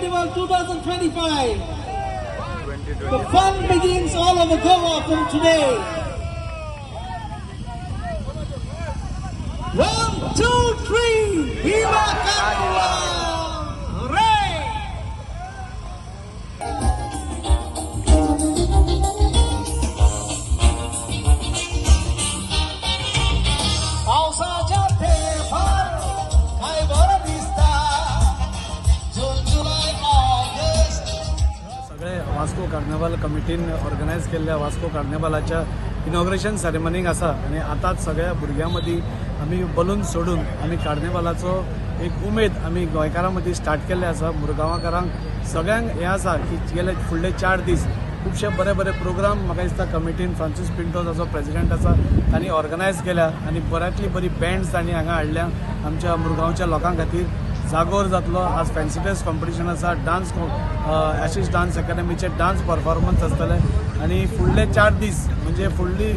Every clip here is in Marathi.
2025. The fun begins all over Goa from today. One, two, three. Viva Carnival! Vasco carnival कमिटीन organise केल्ल्या वास्को कार्निवलाच्या इनॉग्रेशन सेरेमनीक आसा आनी आतांच सगळ्या भुरग्यां मदीं आमी बलून सोडून आमी कार्निवलाचो एक उमेद आमी गोंयकारां मदीं स्टार्ट केल्ले आसा मुरगांवाकारांक सगळ्यांक हें आसा की गेले फुडले चार दीस खुबशे बरे बरे प्रोग्राम म्हाका दिसता. कमिटीन फ्रांसीस पिंटो जो प्रेसिडेंट आसा तांणी ऑर्गनायज केल्या. आनी बऱ्यांतली बरी बँड्स तांणी हांगा हाडल्या आमच्या मुरगांवच्या लोकां खातीर जागोर जातलो. आज फॅन्सी ड्रेस कॉम्पिटिशन आसा डान्स आशिश डान्स अकॅडमीचे डान्स परफॉर्मन्स आसतले आनी फुडले चार दीस म्हणजे फुडली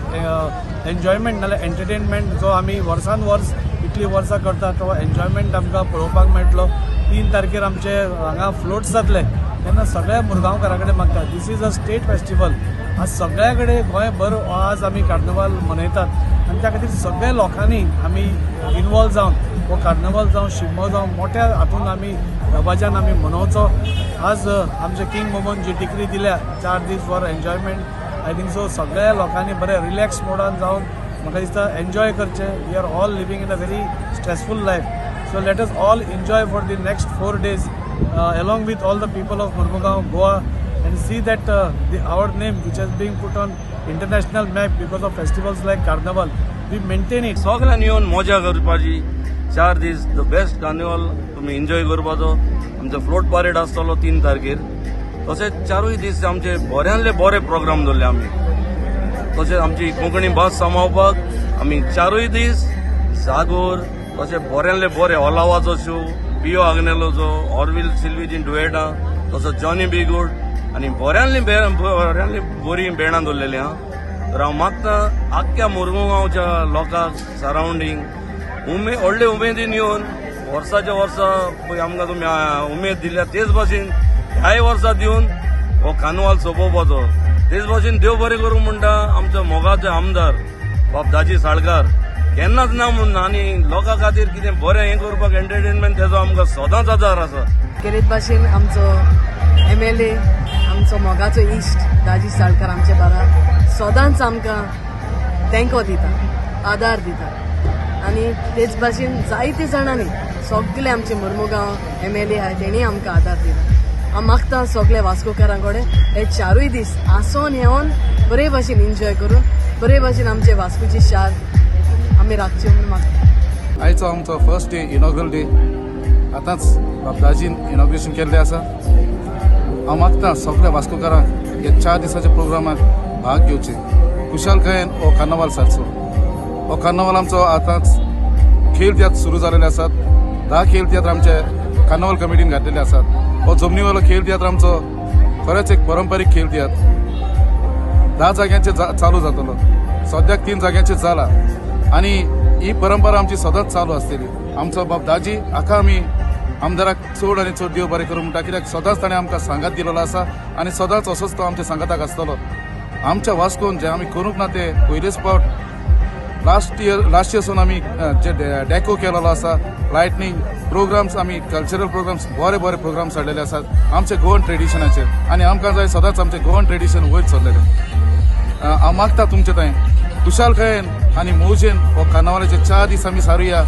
एन्जॉयमेंट नाल्यार एंटरटेनमेंट जो आमी वर्सान वर्स इतली वर्सां करता तो एन्जॉयमेंट आमकां पळोवपाक मेळटलो. तीन तारखेर आमचे हांगा फ्लोट्स जातले. तेन्ना सगळ्या मुरगांवकारा कडेन मागता. This is a state festival आज सगळ्या कडेन गोंयभर आज आमी कार्निवाल मनयतात. आनी त्या खातीर सगळ्या लोकांनी आमी इनवॉल्व जावन हो कार्नवल जावं शिगमो जावं मोठ्या हातून आमी दबाज्यान आमी मनोवचो आज आमचे किंग मोमन जी डिग्री दिल्या चार दीस for enjoyment I think so सगळ्या लोकांनी बरे रिलॅक्स मोडान जावन म्हाका दिसता एन्जॉय करचे. We are all living in a very stressful life so let us all enjoy for the next four days along with all the people of Murmugaon, Goa, and see that uh, the, our name, which has been put on international map because of festivals like Carnival, we maintain it. सगळ्यांनी येवन मजा करपाची चार दीस द बेस्ट कार्निवल तुमी एन्जॉय करपाचो आमचो फ्लोट परेड आसतलो तीन तारखेर. तशेंच चारूय दीस आमचे बऱ्यांतले बरे प्रोग्राम दवरले आमी तशेंच आमची कोंकणी भास सांबाळपाक आमी चारूय दीस जागोर. तशें बऱ्यांतले बरे ओलावाचो शो पियो आग्नेलोचो ऑरविल सिल्वीजीन डुएटा तसो जॉनी बी गुड आनी बऱ्यांतली बे- बऱ्यांतली बरी बेणां दवरलेली आहा तर हांव मागता आख्ख्या मुरगांवच्या लोकांक सरावंडींग उमे व्हडले उमेदीन येवन वर्साच्या वर्सा पळय आमकां तुमी उमेद दिल्या तेच भाशेन ह्याय वर्सा दिवन हो कानवाल सोंपोवपाचो तेच भाशेन देव बरें करूं म्हणटा आमचो मोगाचे आमदार बाबदाजी साळकार केन्नाच ना म्हूण आनी लोकां खातीर कितें बरें हें करपाक एंटरटेनमेंट तेजो आमकां सदांच आदार आसा. केरीत भाशेन आमचो एम एल ए आमचो मोगाचो इश्ट दाजी साळकार आमचे बारा सदांच आमकां तेंको दिता आदार दिता. आनी तेच भाशेन जायते जाणांनी सगळे आमचे मुर्मुगांव एम एल ए आहा तेणी आमकां आदार दिला हांव मागता सगळे वास्कोकारां कडेन हे चारूय दीस आसोन येवन बरे भाशेन एन्जॉय करून बरे भाशेन आमचे वास्कोची शार आमी राखचे म्हणून मागता. आयचो आमचो फर्स्ट डे इनॉग्रल डे आतांच बाबदाजीन इनॉग्रेशन केल्लें आसा. हांव मागता सगळ्या वास्कोकारांक हे चार दिसाच्या प्रोग्रामाक भाग घेवचे कुशालकायेन हो कार्नावाल सारचो हो कार्नावाल आमचो आतांच खेळ तियात्र सुरू झालेले आसात धा खेळ तियात्र आमचे कार्नावाल कमिटीन घातलेले आसात हो जमनीवालो खेळ तियात्र आमचो खरेंच एक पारंपारीक खेळ तियात्र धा जाग्यांचेर जा- चालू जातलो सद्याक तीन जाग्यांचेर जाला आनी ही परंपरा आमची सदांच चालू आसतली आमचो बाब दाजी हाका आमी आमदाराक चड आनी चड देव बरें करूं म्हणटा कित्याक सदांच ताणें आमकां सांगात दिलेलो आसा आनी सदांच असोच तो आमच्या सांगाताक आसतलो आमच्या वास्कोन जे आमी करूंक ना ते पयलेच फावट लास्ट इयर लास्ट इयरसून आमी जे डॅको केलेलो आसा लायटनींग प्रोग्राम्स आमी कल्चरल प्रोग्राम्स बरे बरे प्रोग्राम्स हाडलेले आसात आमचे गोवन ट्रेडिशनाचे आनी आमकां जाय सदांच आमचें गोवन ट्रेडिशन वयर चल्लेलें. हांव मागता तुमचे थंय खुशालकायेन आनी मौजेन हो कार्नावालाचे चार दीस आमी सारुया.